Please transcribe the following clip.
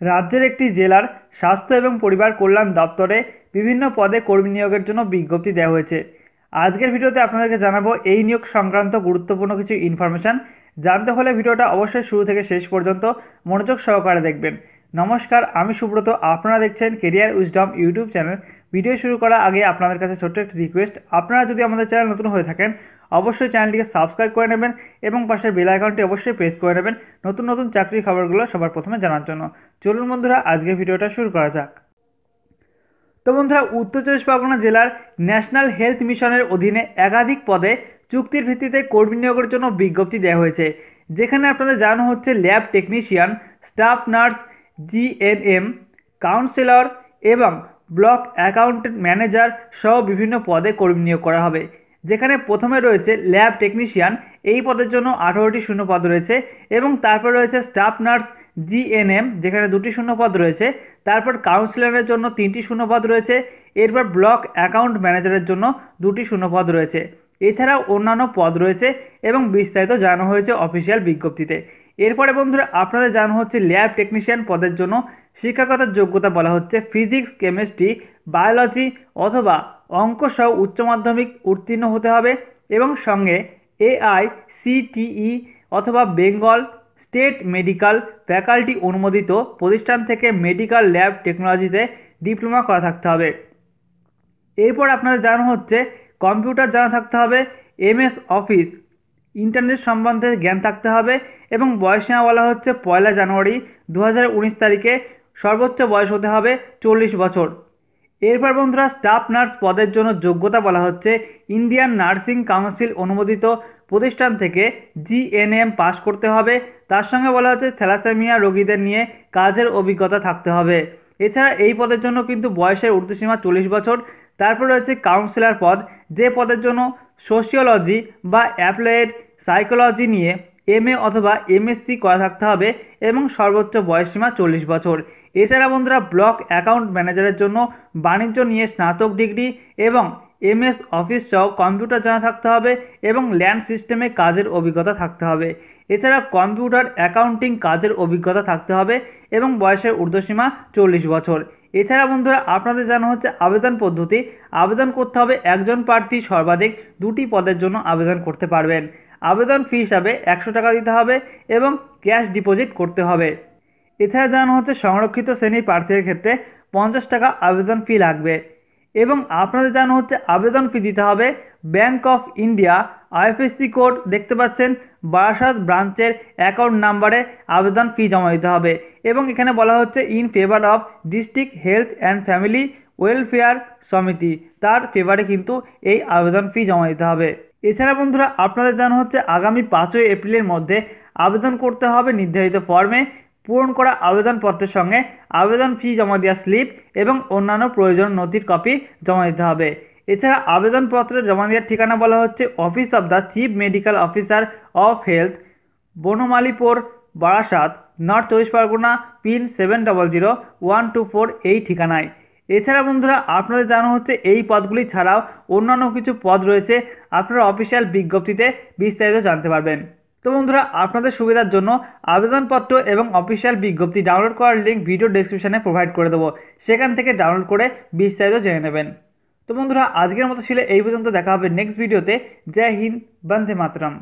রাজ্যের একটি জেলার স্বাস্থ্য এবং পরিবার কল্যাণ দপ্তরে বিভিন্ন পদে কর্মী নিয়োগের জন্য বিজ্ঞপ্তি দেওয়া হয়েছে। আজকের ভিডিওতে আপনাদেরকে জানাব এই নিয়োগ সংক্রান্ত গুরুত্বপূর্ণ কিছু ইনফরমেশান জানতে হলে ভিডিওটা অবশ্যই শুরু থেকে শেষ পর্যন্ত মনোযোগ সহকারে দেখবেন। নমস্কার, আমি সুব্রত। আপনারা দেখছেন career wisdom YouTube channel video শুরু করার আগে আপনাদের কাছে ছোট্ট একটি রিকোয়েস্ট আপনারা যদি আমাদের চ্যানেল নতুন হয়ে থাকেন, অবশ্যই চ্যানেলটিকে সাবস্ক্রাইব করে নেবেন এবং পাশের বেল আইকনটি অবশ্যই প্রেস করে নেবেন নতুন নতুন চাকরির খবরগুলো সবার প্রথমে জানার জন্য। চলুন বন্ধুরা, আজকে ভিডিওটা শুরু করা যাক। তো বন্ধুরা, উত্তর চব্বিশ পরগনা জেলার ন্যাশনাল হেলথ মিশনের অধীনে একাধিক পদে চুক্তির ভিত্তিতে কর্মী নিয়োগের জন্য বিজ্ঞপ্তি দেওয়া হয়েছে, যেখানে আপনাদের জানানো হচ্ছে lab technician, staff nurse GNM counsellor এবং ব্লক অ্যাকাউন্টেন্ট ম্যানেজার সহ বিভিন্ন পদে কর্মী নিয়োগ করা হবে। যেখানে প্রথমে রয়েছে ল্যাব টেকনিশিয়ান, এই পদের জন্য আঠারোটি শূন্য পদ রয়েছে এবং তারপর রয়েছে স্টাফ নার্স, জিএনএম, যেখানে দুটি শূন্য পদ রয়েছে। তারপর কাউন্সিলরের জন্য তিনটি শূন্য পদ রয়েছে। এরপর ব্লক অ্যাকাউন্ট ম্যানেজারের জন্য দুটি শূন্য পদ রয়েছে। এছাড়াও অন্যান্য পদ রয়েছে এবং বিস্তারিত জানানো হয়েছে অফিসিয়াল বিজ্ঞপ্তিতে। এরপরে বন্ধুরা আপনাদের জানা হচ্ছে ল্যাব টেকনিশিয়ান পদের জন্য শিক্ষাগতার যোগ্যতা বলা হচ্ছে ফিজিক্স, কেমিস্ট্রি, বায়োলজি অথবা অঙ্ক সহ উচ্চ মাধ্যমিক উত্তীর্ণ হতে হবে এবং সঙ্গে এআই, সিটিই অথবা বেঙ্গল স্টেট মেডিকেল ফ্যাকাল্টি অনুমোদিত প্রতিষ্ঠান থেকে মেডিকেল ল্যাব টেকনোলজিতে ডিপ্লোমা করা থাকতে হবে। এরপর আপনাদের জানানো হচ্ছে কম্পিউটার জানা থাকতে হবে, এমএস অফিস ইন্টারনেট সম্বন্ধে জ্ঞান থাকতে হবে এবং বয়সীমা বলা হচ্ছে পয়লা জানুয়ারি দু হাজার উনিশ তারিখে সর্বোচ্চ বয়স হতে হবে চল্লিশ বছর। এরপর বন্ধুরা স্টাফ নার্স পদের জন্য যোগ্যতা বলা হচ্ছে ইন্ডিয়ান নার্সিং কাউন্সিল অনুমোদিত প্রতিষ্ঠান থেকে জিএনএম পাস করতে হবে। তার সঙ্গে বলা হচ্ছে থ্যালাসেমিয়া রোগীদের নিয়ে কাজের অভিজ্ঞতা থাকতে হবে। এছাড়া এই পদের জন্য কিন্তু বয়সের ঊর্ধ্বসীমা চল্লিশ বছর। তারপর রয়েছে কাউন্সিলর পদ। যে পদের জন্য সোশিওলজি বা অ্যাপ্লাইড সাইকোলজি নিয়ে এম অথবা এমএসসি করা থাকতে হবে এবং সর্বোচ্চ বয়সসীমা চল্লিশ বছর। এছাড়া বন্ধুরা ব্লক অ্যাকাউন্ট ম্যানেজারের জন্য বাণিজ্য নিয়ে স্নাতক ডিগ্রি এবং এমএস অফিস সহ কম্পিউটার জানা থাকতে হবে এবং ল্যান্ড সিস্টেমে কাজের অভিজ্ঞতা থাকতে হবে। এছাড়া কম্পিউটার অ্যাকাউন্টিং কাজের অভিজ্ঞতা থাকতে হবে এবং বয়সের ঊর্ধ্বসীমা চল্লিশ বছর। এছাড়া বন্ধুরা আপনাদের জানা হচ্ছে আবেদন পদ্ধতি। আবেদন করতে হবে একজন প্রার্থী সর্বাধিক দুটি পদের জন্য আবেদন করতে পারবেন। আবেদন ফি হিসাবে একশো টাকা দিতে হবে এবং ক্যাশ ডিপোজিট করতে হবে। এছাড়া জানানো হচ্ছে সংরক্ষিত শ্রেণির প্রার্থীদের ক্ষেত্রে পঞ্চাশ টাকা আবেদন ফি লাগবে এবং আপনাদের জানানো হচ্ছে আবেদন ফি দিতে হবে bank of India IFSC code দেখতে পাচ্ছেন বারাসাত ব্রাঞ্চের অ্যাকাউন্ট নাম্বারে আবেদন ফি জমা দিতে হবে এবং এখানে বলা হচ্ছে in favour of district health and family welfare samiti তার ফেভারে কিন্তু এই আবেদন ফি জমা দিতে হবে। এছাড়া বন্ধুরা, আপনাদের জানা হচ্ছে আগামী পাঁচই এপ্রিলের মধ্যে আবেদন করতে হবে নির্ধারিত ফর্মে। পূরণ করা আবেদনপত্রের সঙ্গে আবেদন ফি জমা দেওয়া স্লিপ এবং অন্যান্য প্রয়োজন নথির কপি জমা দিতে হবে। এছাড়া আবেদনপত্রের জমা দেওয়ার ঠিকানা বলা হচ্ছে office of the chief medical officer of health, Banamalipur, Barasat, north চব্বিশ Parganas, pin seven double zero one two four এই ঠিকানায়। এছাড়া বন্ধুরা, আপনাদের জানা হচ্ছে এই পদগুলি ছাড়াও অন্যান্য কিছু পদ রয়েছে। আপনারা অফিসিয়াল বিজ্ঞপ্তিতে বিস্তারিত জানতে পারবেন। তো বন্ধুরা, আপনাদের সুবিধার জন্য আবেদনপত্র এবং অফিসিয়াল বিজ্ঞপ্তি ডাউনলোড করার লিঙ্ক ভিডিও ডিসক্রিপশানে প্রোভাইড করে দেবো। সেখান থেকে ডাউনলোড করে বিস্তারিত জেনে নেবেন। তো বন্ধুরা, আজকের মতো ছিল এই পর্যন্ত। দেখা হবে নেক্সট ভিডিওতে জয় হিন্দ, বন্দে মাতরম।